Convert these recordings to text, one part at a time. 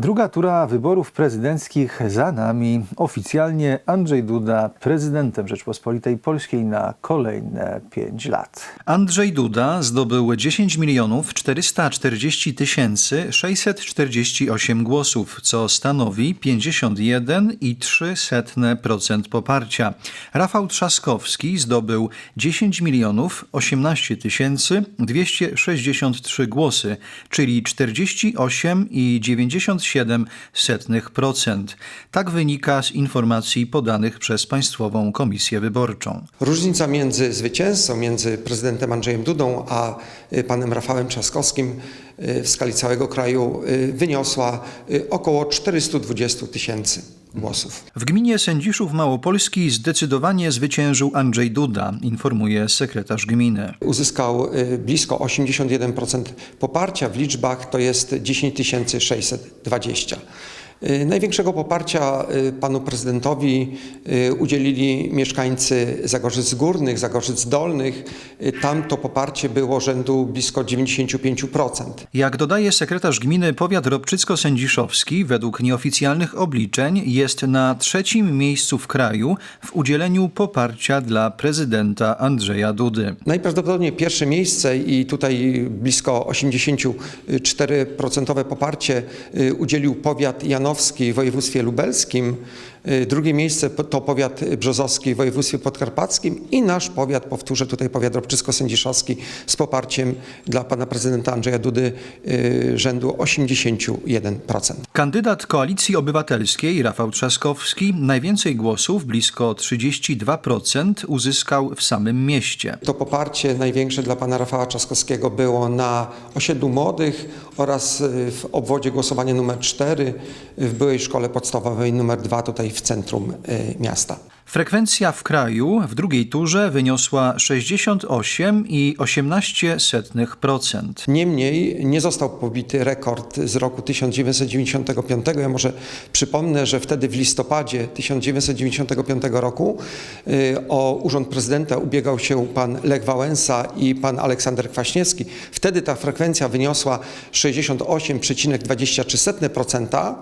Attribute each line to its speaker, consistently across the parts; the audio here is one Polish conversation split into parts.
Speaker 1: Druga tura wyborów prezydenckich za nami. Oficjalnie Andrzej Duda prezydentem Rzeczpospolitej Polskiej na kolejne 5 lat. Andrzej Duda zdobył 10 milionów 440 tysięcy 648 głosów, co stanowi 51,3% poparcia. Rafał Trzaskowski zdobył 10 milionów 18 tysięcy 263 głosy, czyli 48,97%. Tak wynika z informacji podanych przez Państwową Komisję Wyborczą.
Speaker 2: Różnica między zwycięzcą, między prezydentem Andrzejem Dudą a y, panem Rafałem Trzaskowskim y, w skali całego kraju y, wyniosła około 420 tysięcy głosów.
Speaker 1: W gminie Sędziszów Małopolski zdecydowanie zwyciężył Andrzej Duda, informuje sekretarz gminy.
Speaker 2: Uzyskał y, blisko 81% poparcia, w liczbach to jest 10 620. Y, Największego poparcia y, panu prezydentowi y, udzielili mieszkańcy Zagorzyc Górnych, Zagorzyc Dolnych. Tam to poparcie było rzędu blisko 95%.
Speaker 1: Jak dodaje sekretarz gminy, powiat Robczycko-Sędziszowski według nieoficjalnych obliczeń jest na trzecim miejscu w kraju w udzieleniu poparcia dla prezydenta Andrzeja Dudy.
Speaker 2: Najprawdopodobniej pierwsze miejsce i tutaj blisko 84% poparcie udzielił powiat janowski w województwie lubelskim. Y, Drugie miejsce to powiat brzozowski w województwie podkarpackim i nasz powiat, powtórzę tutaj powiat robczycko-sędziszowski z poparciem dla pana prezydenta Andrzeja Dudy y, rzędu 81%.
Speaker 1: Kandydat Koalicji Obywatelskiej Rafał Trzaskowski najwięcej głosów, blisko 32%, uzyskał w samym mieście.
Speaker 2: To poparcie największe dla pana Rafała Trzaskowskiego było na osiedlu młodych oraz y, w obwodzie głosowania numer 4 w byłej szkole podstawowej numer 2 tutaj w centrum y, miasta.
Speaker 1: Frekwencja w kraju w drugiej turze wyniosła 68,18%.
Speaker 2: Niemniej nie został pobity rekord z roku 1995. Ja może przypomnę, że wtedy w listopadzie 1995 roku y, o urząd prezydenta ubiegał się pan Lech Wałęsa i pan Aleksander Kwaśniewski. Wtedy ta frekwencja wyniosła 68,23%.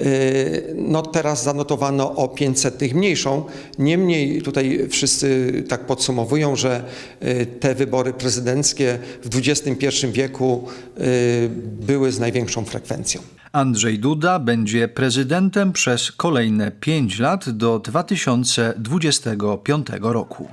Speaker 2: Y, No teraz zanotowano o 500 mniejszą. Niemniej tutaj wszyscy tak podsumowują, że y, te wybory prezydenckie w XXI wieku y, były z największą frekwencją.
Speaker 1: Andrzej Duda będzie prezydentem przez kolejne 5 lat do 2025 roku.